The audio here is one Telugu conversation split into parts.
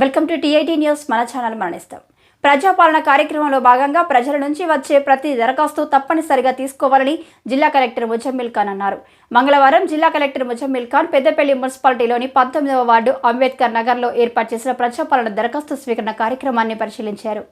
Welcome to TIT news. మన ఛానల్ మరణిస్తాం. ప్రజాపాలన కార్యక్రమంలో భాగంగా ప్రజల నుంచి వచ్చే ప్రతి దరఖాస్తు తప్పనిసరిగా తీసుకోవాలని జిల్లా కలెక్టర్ ముజమ్మిల్ ఖాన్ అన్నారు. మంగళవారం జిల్లా కలెక్టర్ ముజమ్మిల్ ఖాన్ పెద్దపల్లి మున్సిపాలిటీలోని పంతొమ్మిదవ వార్డు అంబేద్కర్ నగర్లో ఏర్పాటు చేసిన ప్రజాపాలన దరఖాస్తు స్వీకరణ కార్యక్రమాన్ని పరిశీలించారు.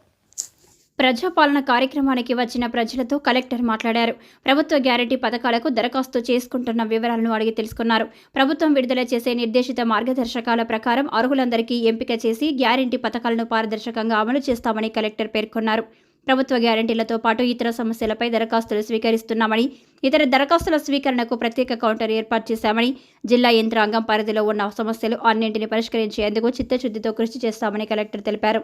ప్రజాపాలన కార్యక్రమానికి వచ్చిన ప్రజలతో కలెక్టర్ మాట్లాడారు. ప్రభుత్వ గ్యారంటీ పథకాలకు దరఖాస్తు చేసుకుంటున్న వివరాలను అడిగి తెలుసుకున్నారు. ప్రభుత్వం విడుదల చేసే నిర్దేశిత మార్గదర్శకాల ప్రకారం అర్హులందరికీ ఎంపిక చేసి గ్యారంటీ పథకాలను పారదర్శకంగా అమలు చేస్తామని కలెక్టర్ పేర్కొన్నారు. ప్రభుత్వ గ్యారంటీలతో పాటు ఇతర సమస్యలపై దరఖాస్తులు స్వీకరిస్తున్నామని ఇతర దరఖాస్తుల స్వీకరణకు ప్రత్యేక కౌంటర్ ఏర్పాటు చేశామని జిల్లా యంత్రాంగం పరిధిలో ఉన్న సమస్యలు అన్నింటిని పరిష్కరించేందుకు చిత్తశుద్ధితో కృషి చేస్తామని కలెక్టర్ తెలిపారు.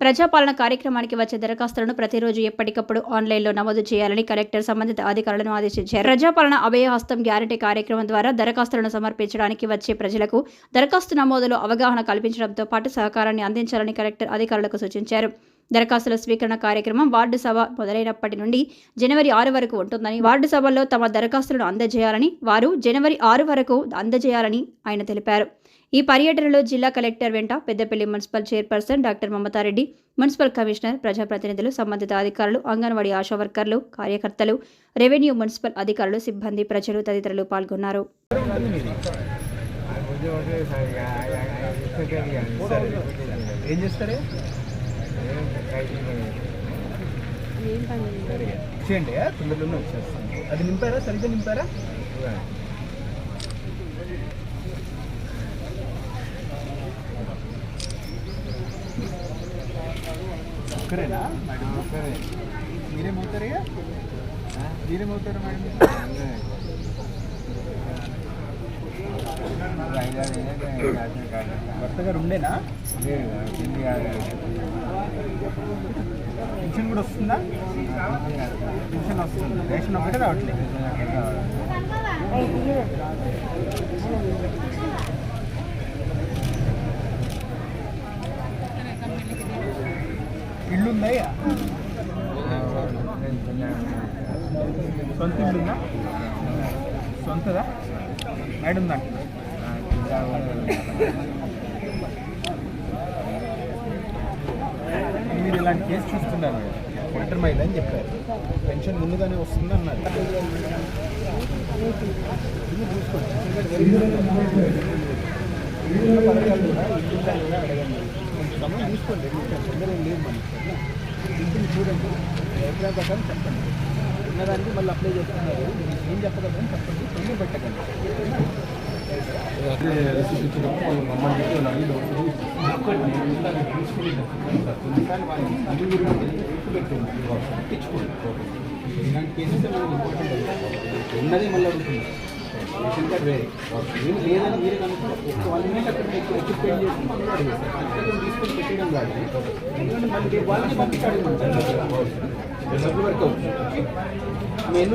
ప్రజాపాలన కార్యక్రమానికి వచ్చే దరఖాస్తులను ప్రతిరోజు ఎప్పటికప్పుడు ఆన్లైన్లో నమోదు చేయాలని కలెక్టర్ సంబంధిత అధికారులను ఆదేశించారు. ప్రజాపాలన అభయహస్తం గ్యారంటీ కార్యక్రమం ద్వారా దరఖాస్తులను సమర్పించడానికి వచ్చే ప్రజలకు దరఖాస్తు నమోదులో అవగాహన కల్పించడంతో పాటు సహకారాన్ని అందించాలని కలెక్టర్ అధికారులకు సూచించారు. దరఖాస్తుల స్వీకరణ కార్యక్రమం వార్డు సభ మొదలైనప్పటి నుండి జనవరి ఆరు వరకు ఉంటుందని వార్డు సభల్లో తమ దరఖాస్తులను అందజేయాలని వారు జనవరి ఆరు వరకు అందజేయాలని ఆయన తెలిపారు. ఈ పర్యటనలో జిల్లా కలెక్టర్ వెంట Peddapalli municipal chairperson doctor Mamata Reddy municipal commissioner ప్రజాప్రతినిధులు సంబంధిత అధికారులు అంగన్వాడీ ఆశా వర్కర్లు కార్యకర్తలు రెవెన్యూ మున్సిపల్ అధికారులు సిబ్బంది ప్రజలు తదితరులు పాల్గొన్నారు. ఏం చేస్తారే? చేయండి తొందరలోనే వచ్చేస్తాను అది నింపారా? సరిగ్గా నింపారా? ఒక్కరేనా? మేడం ఒక్కరే. మీరేమవుతారు మీరేమవుతారు మేడం? భర్త గారు ఉండేనా? పెన్షన్ కూడా వస్తుందా? పెన్షన్ వస్తుంది. రేషన్ ఒకటే రావట్లేదు. ఇల్లు ఉందా సొంత ఇల్లు ఉందా సొంతదా? మేడం ఉందంట మీరు ఇలాంటి కేసు చూస్తున్నారు. ఒంటరి మహిళ అని చెప్పారు. పెన్షన్ ముందుగానే వస్తుంది అన్నారు ఇల్లు సమయం తీసుకోండి. ఏం లేదు మనకి? ఇంటిని చూడండి. అభిప్రాయం ప్రకారం చెప్పండి. ఉన్నదానికి మళ్ళీ అప్లై చేస్తున్నారు. ఏం చెప్పగలరని చెప్పండి. కేసెస్ ఇంపార్టెంట్ ఉన్నదే మళ్ళీ అడుగుతుంది రేషన్ లేదని మీరే ఒక వన్ మినిట్ అక్కడ మీకు ఎక్విప్మెంట్ చేసి తీసుకొని పెట్టడం కాదు ఎందుకంటే మళ్ళీ డబ్బులు వరకు అవుతుంది మేము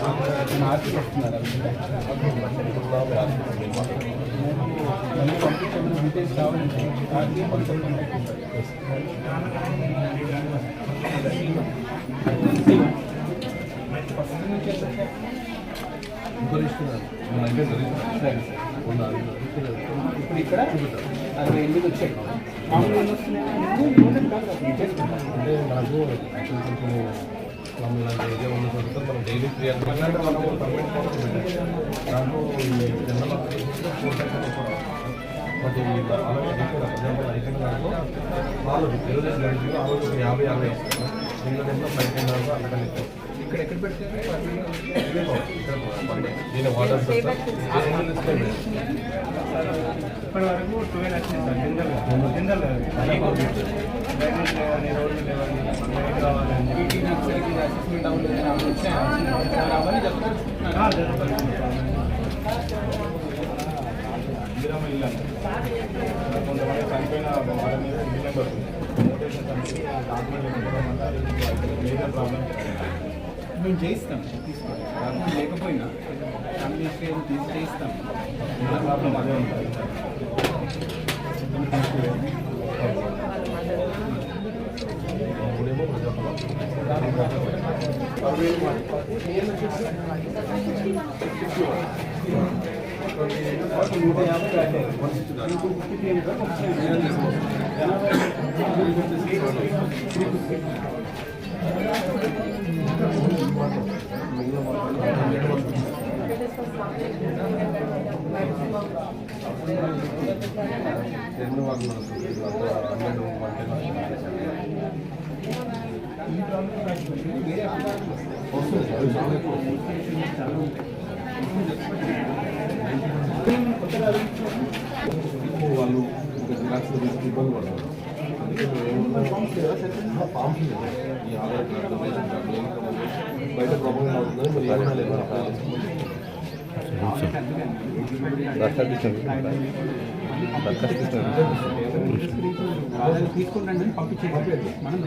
నుంచి మార్కెట్ వస్తున్నారు పంపించండి డీటెయిల్స్ కావాలంటే ఆర్టీఏ కొంచెం ఫస్ట్ నుంచి ఎంత ఇప్పుడు ఇక్కడ అరవై ఎనిమిది వచ్చాయి మామూలు ఎన్ని వస్తున్నాయి నూనె మమ్మల్ని కదా, డీటెయిల్స్ పెట్టాలి. అంటే మనకు యాక్చువల్ ఉన్న చోట మనం డైలీ దాంట్లో జనరల్ ఫోర్ బట్ అలాగే ఆ రోజు యాభై యాభై ఇస్తాను దీనిలో టైంలో ఫైవ్ టెన్ అక్కడ ఇక్కడ ఎక్కడ పెట్టారు దీని వాటర్ ఇప్పటి వరకు ట్వెల్వ్ వచ్చినాయి సార్ జనరల్ జనరల్ డ్రైనేజ్ లేవని రోడ్లు లేవని లైట్ కావాలని ఈటీ నక్సల్కి అసెస్మెంట్ అవ్వలేదు అవన్నీ వచ్చాయి అవన్నీ ఇల్లు కొంతమంది చనిపోయిన వాళ్ళ మీద ఇల్లు నెంబర్ డాక్యుమెంట్ మేజర్ ప్రాబ్లం మేము చేయిస్తాం. తీసుకోవాలి లేకపోయినా ఫ్యామిలీ తీసి చేయిస్తాం. ప్రాబ్లం? అదే ఉంటుంది ఇప్పుడేమో ప్రజాపాలన యాభై ఏళ్ళు మాది ఏం వచ్చేసి నూట యాభై దాటాయి. ఇంకో ఫిఫ్టీ త్రీ ఉంది సార్. జనాభా రెండు వందల హండ్రెడ్ వన్ టెన్ వస్తుంది అది చాలా ఎక్కువ వస్తుంది. ఎక్కువ వాళ్ళు ఇంకా జిరాక్స్ తీసుకుని ఇబ్బంది పడతారు అందుకే మేము ఏమన్నా ఫామ్స్ లేదు ఈ Aadhaar card ration card income ఉంది. బయట ప్రాబ్లం అవుతుందని మీరు ఏమైనా లేదు అప్లై చేసుకోమని వాళ్ళని తీసుకుంటాండి పంపించేది మనం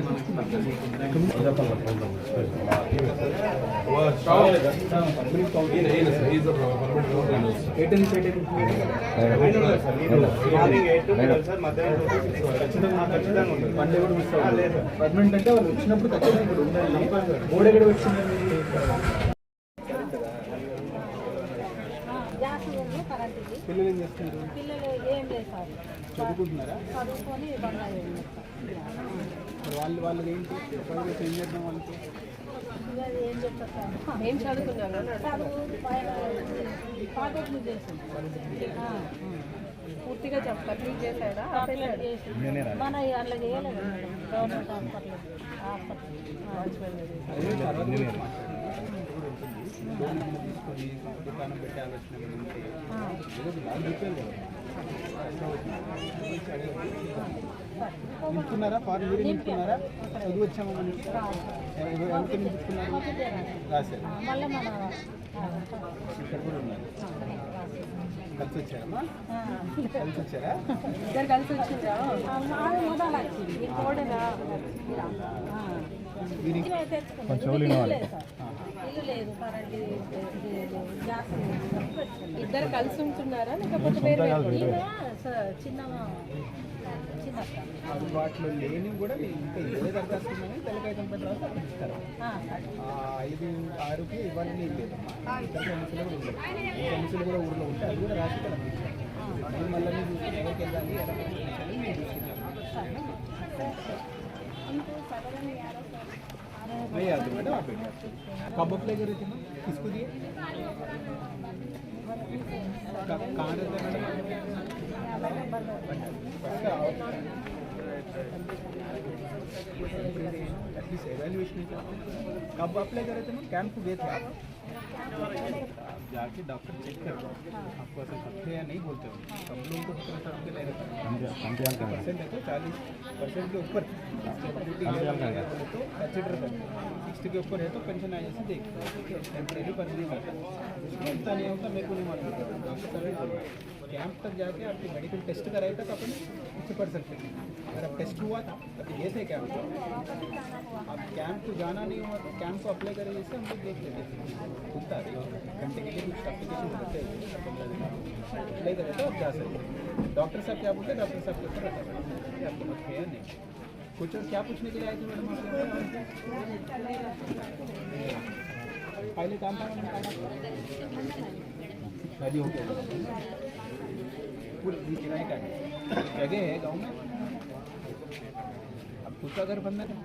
పర్మనెంట్ అంటే వాళ్ళు వచ్చినప్పుడు ఖచ్చితంగా ఇక్కడ ఉండాలి. బోర్డు ఎక్కడ వచ్చిందండి గ్యాస్ ఉంది, కరెంట్ ఉంది. పిల్లలు ఏం చేస్తున్నారు? పిల్లలు ఏం లేదు సార్. చదువుకుంటున్నారా? చదువుకొని వాళ్ళు వాళ్ళకి ఏంటి? ఏం చేద్దాం వాళ్ళకి? ఏం చెప్తారు సార్ ఏం చదువుకున్నారు? చదువు పూర్తిగా చెప్తారు మీకు చేశాడా మన అట్లా చేయలేదు గవర్నమెంట్ హాస్పిటల్ హాస్పిటల్ తీసుకొని దుకాణం పెట్టే ఆలోచన ఏమైనా ఉంటే ఏదో ఒక వాళ్ళు చెప్పారు కదా నింపుకున్నారా? ఫారెన్ మీరు నింపుకున్నారా? చదువు వచ్చామా మనకి ఎవరు ఎవరితో నింపుకున్నారు? రాశారు. మళ్ళీ మన ఇక్కడ కూడా ఉన్నారు. కలిసి వచ్చారమ్మా కలిసి వచ్చారా ఇద్దరు కలిసి లేదు. ఇద్దరు కలిసి ఉంటున్నారా? లేకపోతే వేరే ఈమె స- చిన్న చిన్న అందుబాటులో లేని కూడా ఇంకా ఏ దరఖాస్తు ఉందని తెల్లకాగితం పెట్టి రాసి అక్కడ ఇస్తారు ఆ, ఆ ఐదు ఆరుకి ఇవన్నీ లేదమ్మా ఇతర సమస్యలు కూడా ఉన్నాయి ఈ సమస్యలు కూడా ఊళ్ళో ఉంటాయి అవి కూడా రాసి ఇక్కడ పంపిస్తారు. మీరు మళ్ళీ మీరు చూసుకుని ఎవరికి వెళ్ళాలి ఎలా పంపించాలి మీరు చూసుకుంటారు नहीं याद मैडम आप बैठिए कब अप्लाई कर रही थी मैम किसको दिए कब- कहाँ रहते हैं मैडम एव्हॅल्युएशन आपल्या कैंप मग कॅम्प घेतला जाके डॉक्टर चेक कर आपको ऐसा सकते हैं या नहीं बोलते हो? सब लोगों को सत्तर साल के ले रहता। है परसेंट है। तो चालीस परसेंट के ऊपर। तो कंसिडर करते सिक्सटी के ऊपर है तो पेंशन आ जैसे देखते टेम्परेरी पर नहीं करता उसमें इतना नहीं होता मेरे को नहीं मालूम। डॉक्टर कैंप तक जाके आपकी मेडिकल टेस्ट कराए तक अपन उससे पढ़ सकते हैं अगर अब टेस्ट हुआ था अभी ये थे कैंप अब कैंप को जाना नहीं हुआ तो कैंप को अप्लाई करें जैसे हम लोग देख लेते हैं खुलता है। घंटे के लिए हैं तो डॉक्टर साहब क्या बोलते हैं डॉक्टर साहब के ऊपर रहता आपको कुछ है नहीं कुछ और क्या पूछने के लिए आए थे मैडम पहले काम था शादी हो गया पूरी किराए का जगह है गाँव में अब खुद का घर बनना था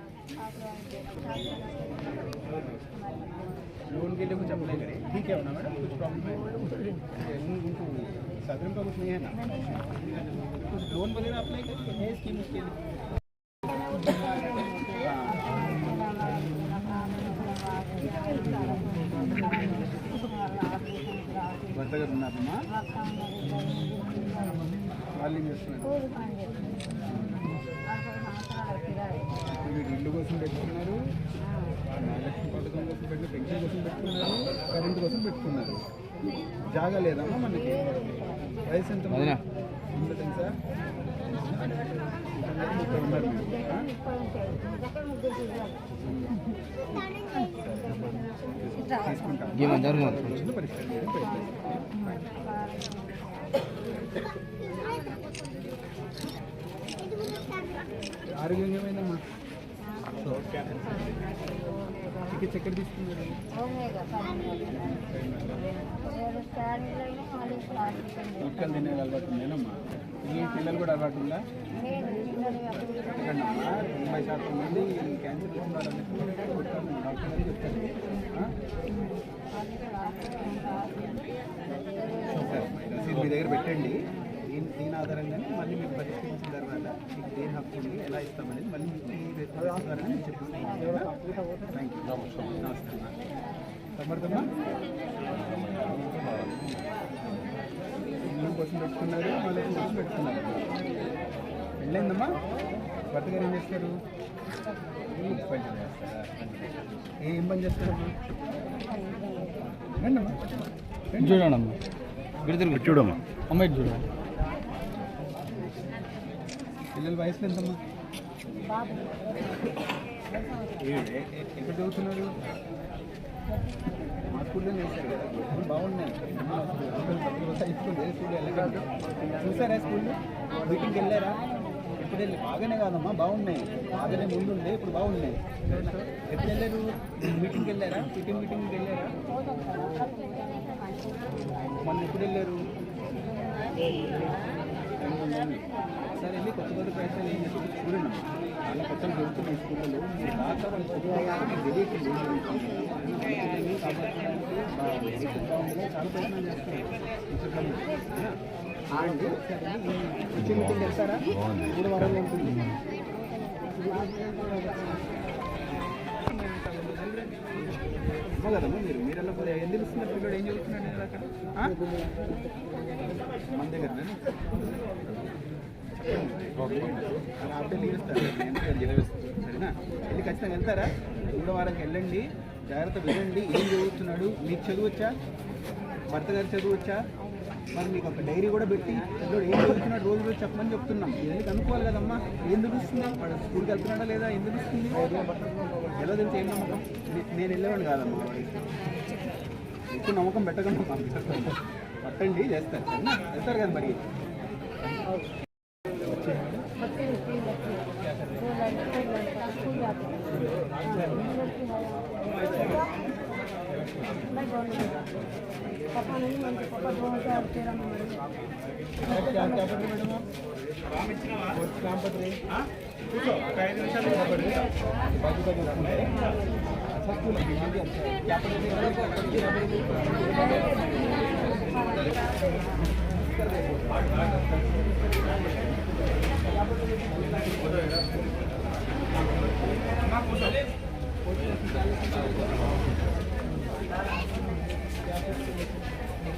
लोन के लिए कुछ अप्लाई करें ठीक है ना मैडम कुछ प्रॉब्लम है उन- उनको साधारण का कुछ नहीं है ना कुछ लोन वगैरह अप्लाई करें है स्कीम उसके लिए భర్త గారు ఉన్నారమ్మా వాళ్ళు ఏం చేస్తున్నారు మీరు ఇల్లు కోసం పెట్టుకున్నారు మహాలక్ష్మి పథకం కోసం పెట్టిన పెన్షన్ కోసం పెట్టుకున్నారు. కరెంట్ కోసం పెట్టుకున్నారు. జాగా లేదమ్మా మనకి? వయసు ఎంత ఎంత తెలుసా ఇక్కడ ఉన్నారు? తీసుకుంటాం పరిష్కారం. ఆరోగ్యం ఏమైందమ్మా? ఎక్కడ తీసుకున్నారు. తినే అలవాటు ఉందేనమ్మా? ఈ పిల్లలు కూడా అలవాటు ఉందా? తొంభై శాతం మంది క్యాన్సర్ డాక్టర్ చెప్తారు. మీ దగ్గర పెట్టండి. దీని దీని ఆధారంగానే మళ్ళీ మీరు పరిష్కరించిన తర్వాత మీకు దేని హక్కు ఉంది ఎలా ఇస్తామనేది మళ్ళీ మీకు ఈ ద్వారా నేను థ్యాంక్ యూ అమ్మా కోసం పెట్టుకున్నారు మళ్ళీ కోసం పెట్టుకున్నారు. పెళ్ళైందమ్మా? భర్త గారు ఏం చేస్తారు? పని చేస్తారా ఏం పని చేస్తారమ్మా రండమ్మా. చూడండమ్మా. విడుదల చూడమ్మా. అమ్మాయి చూడండి. పిల్లల వయసులు ఎంతమ్మా? ఎక్కడ చదువుతున్నారు? మా స్కూల్లో వేశారు కదా బాగున్నాయి. స్కూల్ అంకుల్ చూసారా స్కూల్లో? మీటింగ్కి వెళ్ళారా? ఇప్పుడు వెళ్ళి? బాగానే కాదమ్మా బాగున్నాయి. బాగానే ముందు ఉండే ఇప్పుడు బాగున్నాయి. ఎప్పుడు వెళ్ళారు? మీటింగ్కి వెళ్ళారా? మీటింగ్ మీటింగ్కి వెళ్ళారా? మొన్న ఎప్పుడు వెళ్ళారు? సరే వెళ్ళి కొత్త కొత్త ప్రయత్నాలు ఏం చూడండి స్కూళ్ళలో బాగా వాళ్ళు చదువుకోవడానికి కాపాడుకోవడానికి చాలా ప్రయత్నాలు చేస్తున్నారు మీటింగ్ మూడు వారాలు ఉంటుంది మీరు మీరు ఏం తెలుస్తుంది పిల్లడు ఏం చదువుతున్నాడు నేను? అక్కడ మన దగ్గర అప్డేట్ ఇస్తారు సరేనా? వెళ్ళి ఖచ్చితంగా వెళ్తారా? మూడో వారంకి వెళ్ళండి. జాగ్రత్త వెళ్ళండి ఏం చదువుతున్నాడు? మీకు చదువచ్చా భర్త గారు చదువచ్చా మరి మీకు ఒక డైరీ కూడా పెట్టి పిల్లడు ఏం చదువుతున్నాడు? రోజు రోజు చెప్పమని చెప్తున్నాం. ఎందుకు కనుక్కోవాలి కదమ్మా? ఏం తెలుస్తుంది? వాడు స్కూల్కి వెళ్తున్నాడా లేదా? ఎందుకు తెలుస్తుంది? ఎలా తెలిసి? ఏం నమ్మకం? నేను వెళ్ళేవాడు కాదమ్మా ఎక్కువ నమ్మకం పెట్టకుండా పంపిస్తాను పట్టండి చేస్తారు. చేస్తారు కదా మరి. पापा नहीं मेरे पापा दो हज़ार तेरह में मरे क्या क्या पढ़ रहे मैडम आप काम पढ़ रहे बाजू का क्या पढ़ रहे हैं क्या पढ़ रहे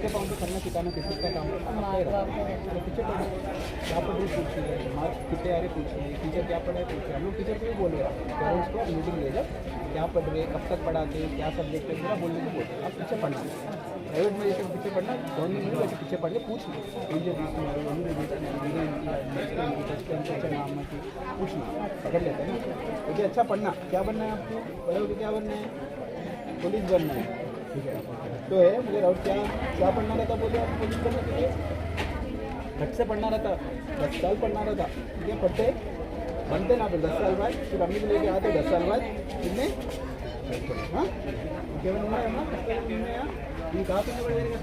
बच्चे को तो उनको करना सिखाना किसी का काम टीचर क्या पढ़ रही पूछिए मार्क्स कितने आ रहे पूछिए, टीचर क्या पढ़ रहे पूछिए। हम लोग टीचर को भी बोले पेरेंट्स को मीटिंग ले जाओ, क्या पढ़ रहे कब तक पढ़ाते क्या सब्जेक्ट है बोलने को बोलते आप पीछे पढ़ना। प्राइवेट में जैसे पीछे पढ़ना गवर्नमेंट में वैसे पीछे पढ़ के पूछना मुझे नाम है पूछना पकड़ लेते हैं ना। मुझे अच्छा पढ़ना। क्या बनना है आपको? पढ़ोगे क्या बनना है? पुलिस बनना है। तो है, मुझे डाउट क्या क्या पढ़ना रहता बोले आप? कोशिश करने चाहिए। लिए घट से पढ़ना रहता? दस साल पढ़ना रहता। ये पढ़ते। बनते ना फिर दस साल बाद। फिर अम्मी लेके आते दस साल बाद। कितने? हाँ? केवल उम्र है ना? ये कहाँ पे बड़े